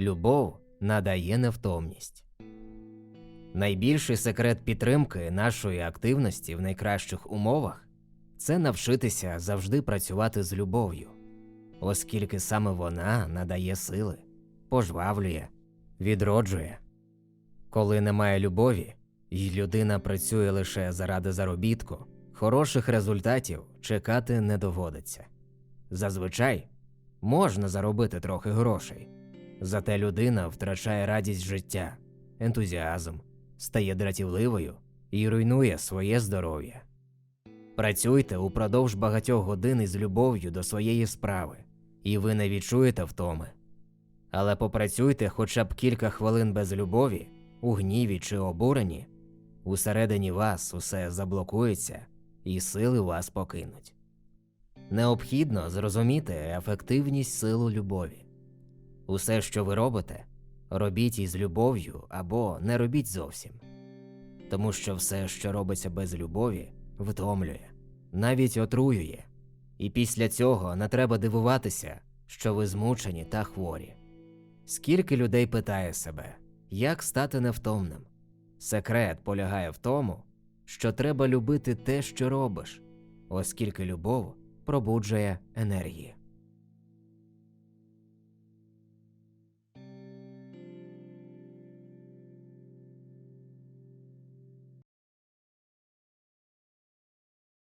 Любов надає невтомність. Найбільший секрет підтримки нашої активності в найкращих умовах це навчитися завжди працювати з любов'ю, оскільки саме вона надає сили, пожвавлює, відроджує. Коли немає любові, і людина працює лише заради заробітку, хороших результатів чекати не доводиться. Зазвичай можна заробити трохи грошей, зате людина втрачає радість життя, ентузіазм, стає дратівливою і руйнує своє здоров'я. Працюйте упродовж багатьох годин із любов'ю до своєї справи, і ви не відчуєте втоми. Але попрацюйте хоча б кілька хвилин без любові, у гніві чи обуренні, усередині вас усе заблокується і сили вас покинуть. Необхідно зрозуміти ефективність силу любові. Усе, що ви робите, робіть із любов'ю або не робіть зовсім. Тому що все, що робиться без любові, втомлює, навіть отруює. І після цього не треба дивуватися, що ви змучені та хворі. Скільки людей питає себе, як стати невтомним? Секрет полягає в тому, що треба любити те, що робиш, оскільки любов пробуджує енергії.